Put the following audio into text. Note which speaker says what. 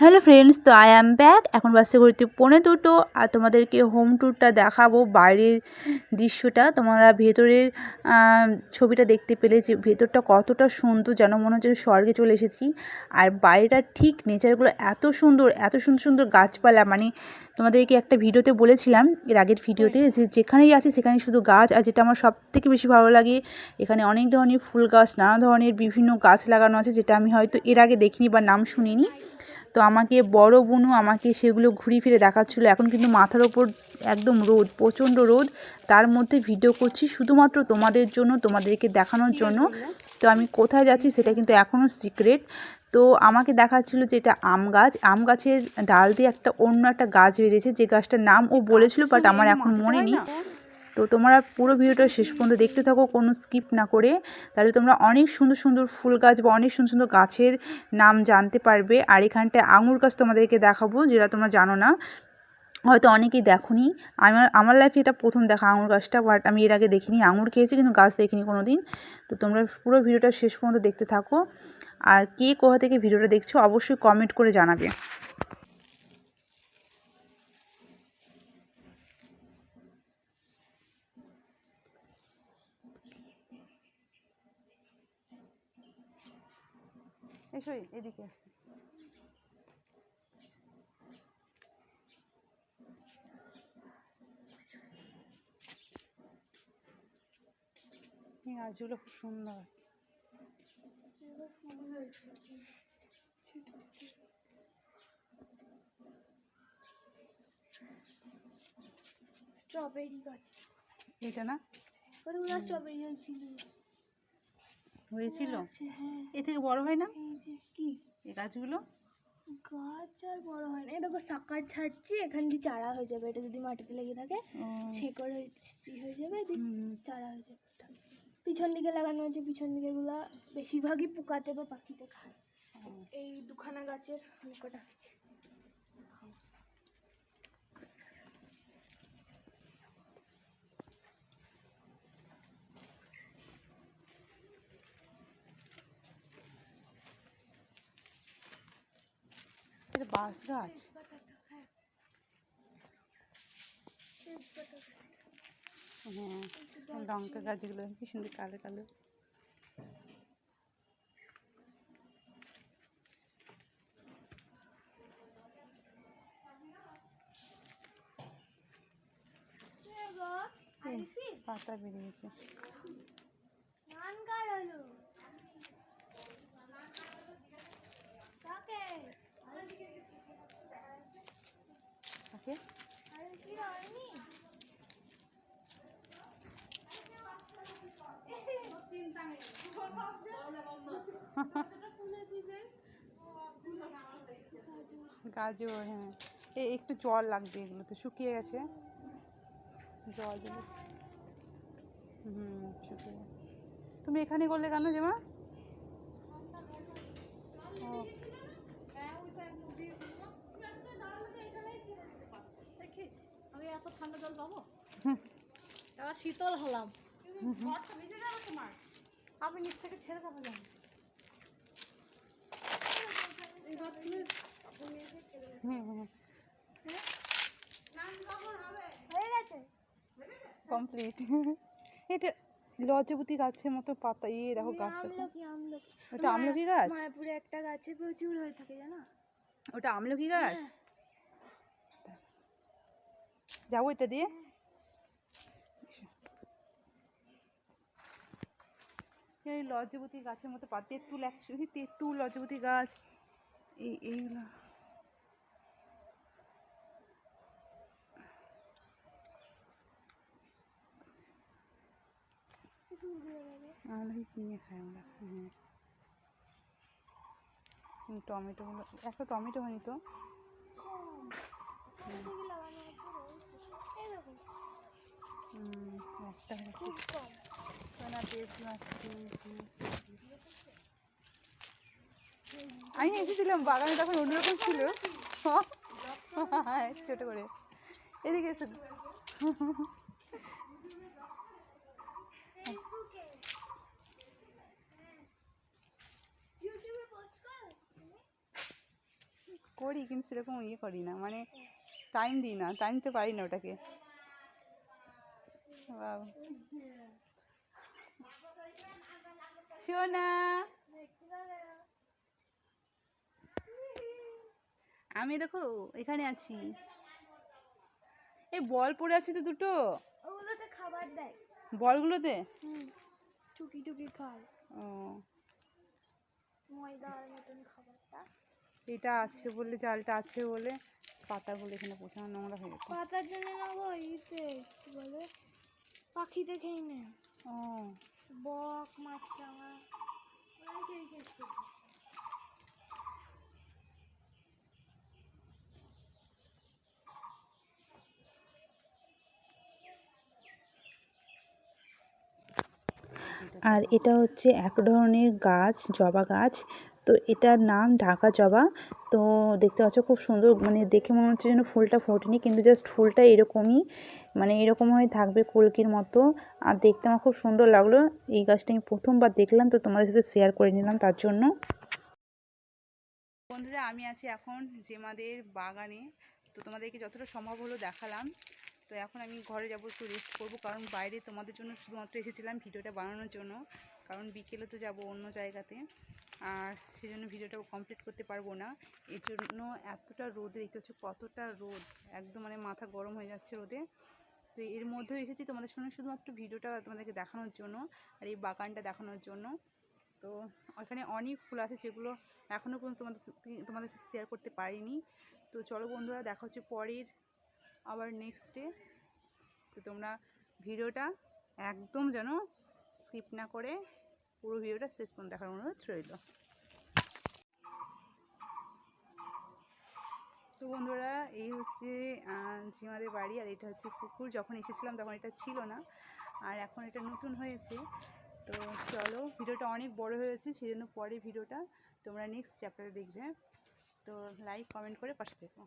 Speaker 1: Hello friends, তো I am back. এখন বাসে ঘুরতে পৌনে দুটো আর তোমাদেরকে হোম ট্যুরটা দেখাবো বাইরের দৃশ্যটা। তোমরা ভেতরের ছবিটা দেখতে পেলে যে ভেতরটা কতটা সুন্দর যেন মনে হচ্ছে স্বর্গে চলে এসেছি। আর বাইরেটা ঠিক নেচারগুলো এত সুন্দর এত সুন্দর সুন্দর গাছপালা। মানে তোমাদেরকে একটা ভিডিওতে বলেছিলাম এর আগের ভিডিওতে যে যেখানেই আছি সেখানে শুধু গাছ। আর যেটা আমার সব থেকে বেশি ভালো লাগে, এখানে অনেক ধরনের ফুল গাছ, নানা ধরনের বিভিন্ন গাছ লাগানো আছে যেটা আমি হয়তো এর আগে দেখিনি বা নাম শুনিনি। তো আমাকে বড় বুনু আমাকে সেগুলো ঘুরিয়ে ফিরে দেখাচ্ছিল। এখন কিন্তু মাথার ওপর একদম রোদ প্রচণ্ড রোদ। তার মধ্যে ভিডিও করছি শুধুমাত্র তোমাদের জন্য তোমাদেরকে দেখানোর জন্য। তো আমি কোথায় যাচ্ছি সেটা কিন্তু এখনও সিক্রেট তো আমাকে দেখাচ্ছিল যে এটা আম গাছ। আম গাছের ডাল দিয়ে একটা অন্য একটা গাছ বেরিয়েছে। যে গাছটার নাম ও বলেছিল বাট আমার এখন মনে নেই। তো তোমরা পুরো ভিডিওটা শেষ পর্যন্ত দেখতে থাকো, কোনো স্কিপ না করে। তাহলে তোমরা অনেক সুন্দর সুন্দর ফুল গাছ বা অনেক সুন্দর সুন্দর গাছের নাম জানতে পারবে। আর এখানটায় আঙুর গাছ তোমাদেরকে দেখাবো, যেটা তোমরা জানো না। হয়তো অনেকেই দেখোনি। আমার আমার লাইফে এটা প্রথম দেখা আঙুর গাছটা বাট আমি এর আগে দেখিনি। আঙুর খেয়েছি, কিন্তু গাছ দেখিনি কোনো দিন তো তোমরা পুরো ভিডিওটা শেষ পর্যন্ত দেখতে থাকো। আর কে কোথা থেকে ভিডিওটা দেখছ, অবশ্যই কমেন্ট করে জানাবে। এসো এদিকে এই গাছগুলো খুব সুন্দর।
Speaker 2: স্ট্রবেরি গাছ।
Speaker 1: এটা না?
Speaker 2: কতগুলো স্ট্রবেরি হয়েছিল
Speaker 1: হয়েছিল?
Speaker 2: আছে, হ্যাঁ।
Speaker 1: এ থেকে বড় হয় না?
Speaker 2: কি?
Speaker 1: এই গাছগুলো?
Speaker 2: গাছ আর বড় হয় না। এই দেখো সাকার ছাড়ছি এখান দিয়ে চারা হয়ে যাবে। এটা যদি মাটিতে লেগে থাকে শেকড় হয়ে হয়ে যাবে চারা হয়ে যাবে। পিছন দিকে লাগানো আছে পিছন দিকে গুলা বেশিরভাগই পোকাতে বা পাখিতে খায়। এই দুখানা গাছের মুখটা হচ্ছে
Speaker 1: এটা বাঁশ গাছ। হ্যাঁ লঙ্কা গাছগুলো কি সুন্দর কালো কালো। পাতা বেরিয়েছে
Speaker 2: স্নান কার হলো কাকে হয়নি
Speaker 1: গাজর হ্যাঁ। এই একটু জল লাগবে এগুলো তো শুকিয়ে গেছে। জল হুম, শুকিয়ে তুমি এখানে করলে কেন যেমা ও
Speaker 3: আমি এত ঠান্ডা জল পাবো? এবার শীতল হলাম। আমি নিচ থেকে ছেড়ে দেবো জানি।
Speaker 2: হয়ে
Speaker 1: কমপ্লিট এটা গাছের মতো পাতা ইয়ে দেখো গাছ
Speaker 2: আমলকি আমলকি।
Speaker 1: ওটা আমলকি গাছ?
Speaker 2: মায়াপুরে একটা গাছে প্রচুর হয়ে থাকে জানো?
Speaker 1: ওটা আমলকি গাছ? যাব এটা দিয়ে। এই লজ্জাবতী গাছের মতো পা, তেঁতুল একচুয়ালি, তেঁতুল লজ্জাবতী গাছ। এই এইগুলো আমলকি কিনে খাই আমরা হ্যাঁ। একটা টমেটো হয়নি তো
Speaker 2: এই দেখো
Speaker 1: হুম, একটা হয়েছে
Speaker 2: খুব কম
Speaker 1: সোনা পেয়েছি মাছছি আমি এসেছিলাম, বাগানে তখন অন্যরকম ছিল। ছোট করে। এদিকে এসে।
Speaker 2: করো,
Speaker 1: কিন্তু সেরকম ইয়ে করি না। মানে টাইম দিই না টাইম তো পারি না ওটাকে। সোনা আমি দেখো এখানে আছি। এই বল পড়ে আছে তো দুটো।
Speaker 2: ওগুলোতে খাবার দেয়।
Speaker 1: বলগুলোতে?
Speaker 2: টুকি টুকি খায়।
Speaker 1: ও।
Speaker 2: ময়দার মতন খাবারটা।
Speaker 1: এটা আছে বলে জালটা আছে বলে পাতাগুলো এখানে প্রচুর নোংরা হয়ে গেছে।
Speaker 2: পাতার জন্য না গো বলে? পাখিতে খেয়ে নেয়
Speaker 1: ও।
Speaker 2: বক মাছরাঙা অনেকেই শেষ করছে
Speaker 1: আর এটা হচ্ছে এক ধরনের গাছ জবা গাছ। তো এটার নাম ঢাকা জবা। তো দেখতে পাচ্ছ খুব সুন্দর মানে দেখে মনে হচ্ছে যেন ফুলটা ফোটেনি কিন্তু জাস্ট ফুলটা এরকমই। মানে এরকম হয়ে থাকবে কলকির মতো। আর দেখতে আমার খুব সুন্দর লাগল। এই গাছটা আমি প্রথমবার দেখলাম, তো তোমাদের সাথে শেয়ার করে নিলাম তার জন্য। বন্ধুরা, আমি আছি এখন জেমাদের বাগানে। তো তোমাদেরকে যতটা সম্ভব হলো দেখালাম। তো এখন আমি ঘরে যাব, একটু রেস্ট করব। কারণ বাইরে তোমাদের জন্য শুধুমাত্র এসেছিলাম ভিডিওটা বানানোর জন্য। কারণ বিকেলে তো যাব অন্য জায়গাতে। আর সেই জন্য ভিডিওটা কমপ্লিট করতে পারব না। এর জন্য এতটা রোদে, দেখতে হচ্ছে কতটা রোদ। একদম মানে মাথা গরম হয়ে যাচ্ছে রোদে। তো এর মধ্যেও এসেছি তোমাদের সঙ্গে শুধুমাত্র ভিডিওটা তোমাদেরকে দেখানোর জন্য আর এই বাগানটা দেখানোর জন্য। তো ওখানে অনেক ফুল আছে যেগুলো এখনও পর্যন্ত তোমাদের তোমাদের সাথে শেয়ার করতে পারিনি। তো চলো বন্ধুরা, দেখা হচ্ছে পরের আবার নেক্সট ডে তো তোমরা ভিডিওটা একদম যেন স্কিপ না করে পুরো ভিডিওটা শেষ পর্যন্ত দেখার অনুরোধ রইল। তো বন্ধুরা, এই হচ্ছে ঝিমাদের বাড়ি আর এটা হচ্ছে পুকুর। যখন এসেছিলাম তখন এটা ছিল না। আর এখন এটা নতুন হয়েছে। তো চলো, ভিডিওটা অনেক বড় হয়েছে সেই জন্য পরে ভিডিওটা তোমরা নেক্সট চ্যাপ্টারে দেখবে। তো লাইক কমেন্ট করে পাশে থেকো।